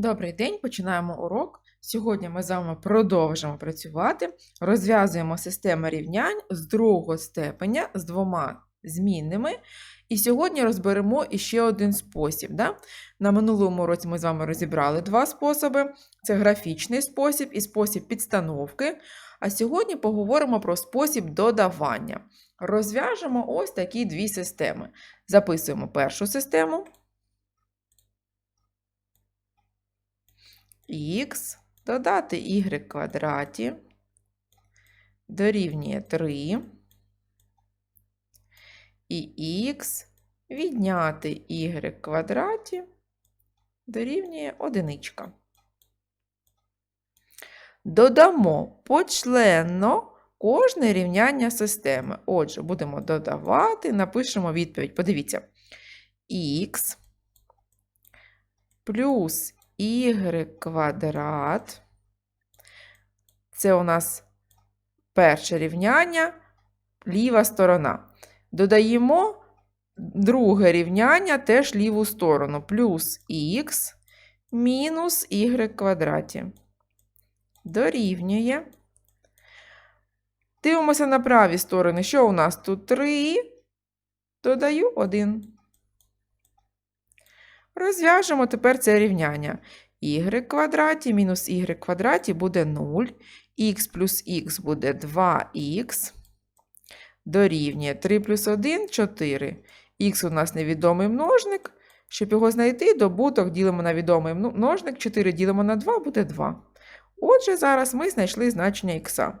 Добрий день, починаємо урок. Сьогодні ми з вами продовжимо працювати. Розв'язуємо систему рівнянь з другого степеня з двома змінними. І сьогодні розберемо іще один спосіб. Да? На минулому уроці ми з вами розібрали два способи: це графічний спосіб і спосіб підстановки. А сьогодні поговоримо про спосіб додавання. Розв'яжемо ось такі дві системи. Записуємо першу систему. Х додати y квадраті дорівнює 3 і х відняти y квадраті дорівнює 1. Додамо почленно кожне рівняння системи. Отже, будемо додавати, напишемо відповідь. Подивіться. х плюс y квадрат. Це у нас перше рівняння, ліва сторона. Додаємо друге рівняння теж ліву сторону. Плюс х мінус y квадраті. Дорівнює. Дивимося на праві сторони. Що у нас тут 3? Додаю 1. Розв'яжемо тепер це рівняння. y квадраті мінус y квадраті буде 0, х плюс х буде 2х, дорівнює 3 плюс 1 4. Х у нас невідомий множник. Щоб його знайти, добуток ділимо на відомий множник, 4 ділимо на 2 буде 2. Отже, зараз ми знайшли значення х.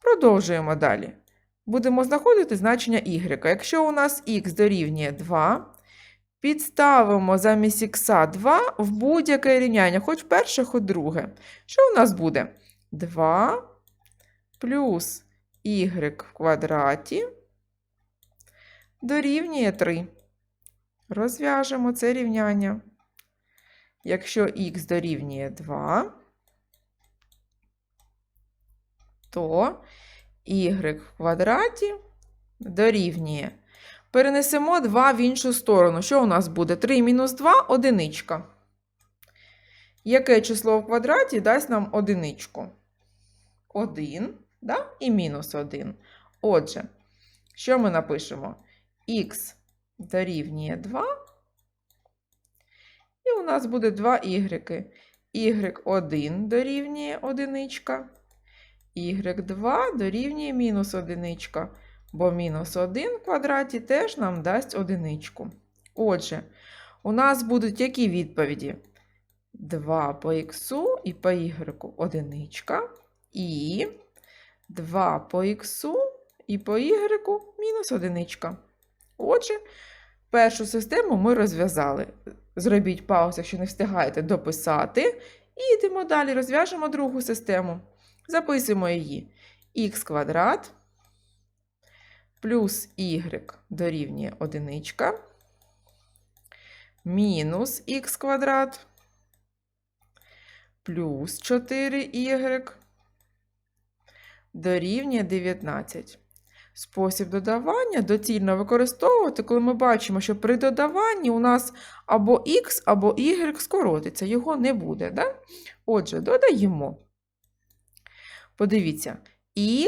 Продовжуємо далі. Будемо знаходити значення y. Якщо у нас х дорівнює 2, Підставимо замість х 2 в будь-яке рівняння, хоч перше, хоч друге. Що у нас буде? 2 плюс y в квадраті дорівнює 3. Розв'яжемо це рівняння. Якщо х дорівнює 2, то y в квадраті дорівнює Перенесемо 2 в іншу сторону. Що у нас буде? 3 мінус 2 одиничка. Яке число в квадраті дасть нам одиничку? 1 да? і мінус 1. Отже, що ми напишемо? Х дорівнює 2. І у нас буде 2 y. y1 дорівнює одиничка. y2 дорівнює мінус одиничка бо мінус 1 в квадраті теж нам дасть одиничку. Отже, у нас будуть які відповіді? 2 по х і по y одиничка, і 2 по х і по y мінус одиничка. Отже, першу систему ми розв'язали. Зробіть паузу, якщо не встигаєте дописати. І йдемо далі, розв'яжемо другу систему. Записуємо її х квадрат плюс y дорівнює одиничка, мінус х квадрат, плюс 4y дорівнює 19. Спосіб додавання доцільно використовувати, коли ми бачимо, що при додаванні у нас або х, або y скоротиться, його не буде. Да? Отже, додаємо. Подивіться,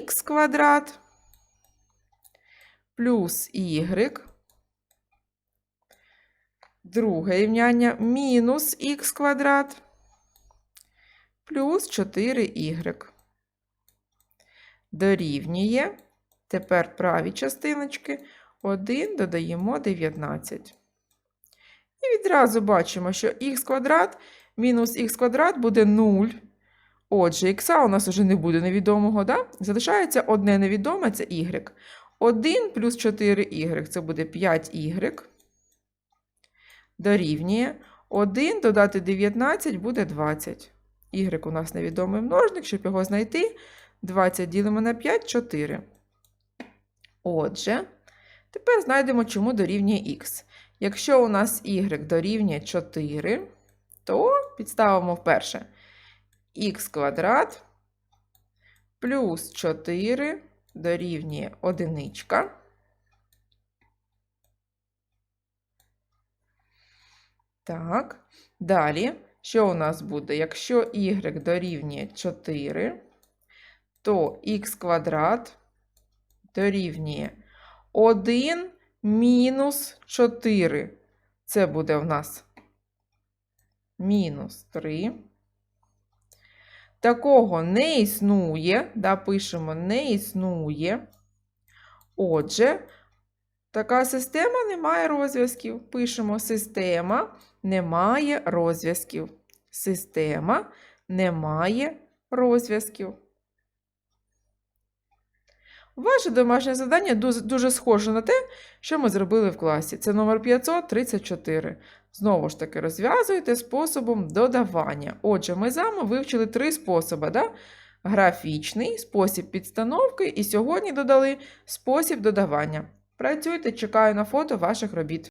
х квадрат плюс y. Друге рівняння мінус х квадрат плюс 4y. Дорівнює. Тепер праві частиночки 1 додаємо 19. І відразу бачимо, що х квадрат мінус х квадрат буде 0. Отже, х у нас вже не буде невідомого, да? залишається одне невідоме це y. 1 плюс 4y це буде 5y. Дорівнює. 1 додати 19 буде 20. Y у нас невідомий множник, щоб його знайти. 20 ділимо на 5 4. Отже, тепер знайдемо, чому дорівнює х. Якщо у нас y дорівнює 4, то підставимо вперше х квадрат плюс 4 дорівнює одиничка. Так, далі що у нас буде? Якщо y дорівнює 4, то х квадрат дорівнює 1 мінус 4. Це буде в нас мінус 3. Такого не існує, да, пишемо не існує. Отже, така система не має розв'язків. Пишемо система не має розв'язків. Система не має розв'язків. Ваше домашнє завдання дуже, схоже на те, що ми зробили в класі. Це номер 534. Знову ж таки, розв'язуєте способом додавання. Отже, ми з вами вивчили три способи. Да? Графічний, спосіб підстановки, і сьогодні додали спосіб додавання. Працюйте, чекаю на фото ваших робіт.